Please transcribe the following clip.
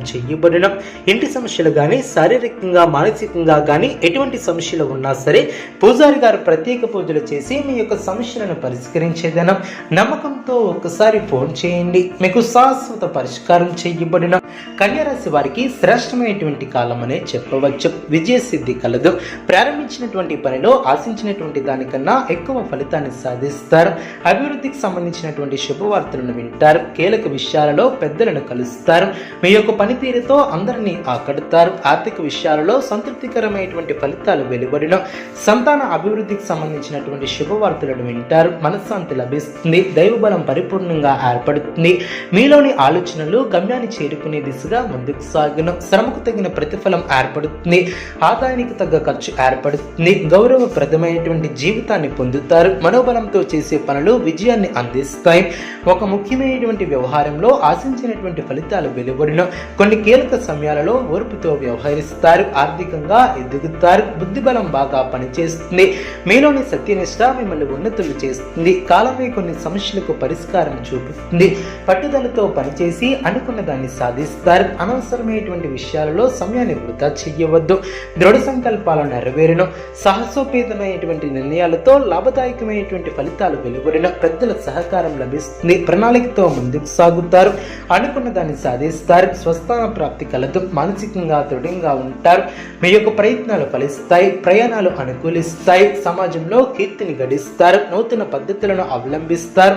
చేయబడిన ఇంటి సమస్యలు కానీ శారీరకంగా మానసికంగా కానీ ఎటువంటి సమస్యలు ఉన్నా సరే పూజారి గారు ప్రత్యేక పూజలు చేసి మీ యొక్క సమస్యలను పరిష్కరించేదనం. నమ్మకం తో ఒకసారి ఫోన్ చేయండి. మీకు శాశ్వత పరిష్కారం చేయబడిన కన్యరాశి వారికి శ్రేష్టమైనటువంటి కాలం అనే చెప్పవచ్చు. విజయ సిద్ధి కలదు. ప్రారంభించినటువంటి పనిలో ఆశించినటువంటి దానికన్నా ఎక్కువ ఫలితాన్ని సాధిస్తారు. అభివృద్ధికి సంబంధించినటువంటి శుభవార్తలను వింటారు. కీలక విషయాలలో పెద్దలను కలుస్తారు. మీ యొక్క పనితీరుతో అందరినీ ఆకడతారు. ఆర్థిక విషయాలలో సంతృప్తికరమైనటువంటి ఫలితాలు వెలువడిన. సంతాన అభివృద్ధికి సంబంధించినటువంటి శుభవార్తలను వింటారు. మనశ్శాంతి లభిస్తుంది. దైవబల పరిపూర్ణంగా ఏర్పడుతుంది. మీలోని ఆలోచనలు గమ్యాన్ని చేరుకునే దిశగా ముందుకు సాగిన శ్రమకు తగిన ప్రతిఫలం ఏర్పడుతుంది. ఆదాయానికి తగ్గ ఖర్చు ఏర్పడుతుంది. గౌరవప్రదమైనటువంటి జీవితాన్ని పొందుతారు. మనోబలంతో చేసే పనులు విజయాన్ని అందిస్తాయి. ఒక ముఖ్యమైనటువంటి వ్యవహారంలో ఆశించినటువంటి ఫలితాలు వెలువడిన. కొన్ని కీలక సమయాలలో ఓర్పుతో వ్యవహరిస్తారు. ఆర్థికంగా ఎదుగుతారు. బుద్ధిబలం బాగా పనిచేస్తుంది. మీలోని సత్యనిష్ట మిమ్మల్ని ఉన్నతులు చేస్తుంది. కాలమే కొన్ని సమస్యలకు పరిష్కారం చూపుతుంది పట్టుదలతో పనిచేసి అనుకున్న దాన్ని సాధిస్తారు. అనవసరమైనటువంటి విషయాలలో సమయాన్ని వృధా చెయ్యవద్దు దృఢ సంకల్పాలు నెరవేరును. సాహసోపేతమైనటువంటి నిర్ణయాలతో లాభదాయకమైనటువంటి ఫలితాలు వెలువడిన పెద్దల సహకారం లభిస్తుంది. ప్రణాళికతో ముందుకు సాగుతారు. అనుకున్న దాన్ని సాధిస్తారు. స్వస్థాన ప్రాప్తి కలదు. మానసికంగా దృఢంగా ఉంటారు. మీ యొక్క ప్రయత్నాలు ఫలిస్తాయి. ప్రయాణాలు అనుకూలిస్తాయి. సమాజంలో కీర్తిని గడిస్తారు. నూతన పద్ధతులను అవలంబిస్తారు.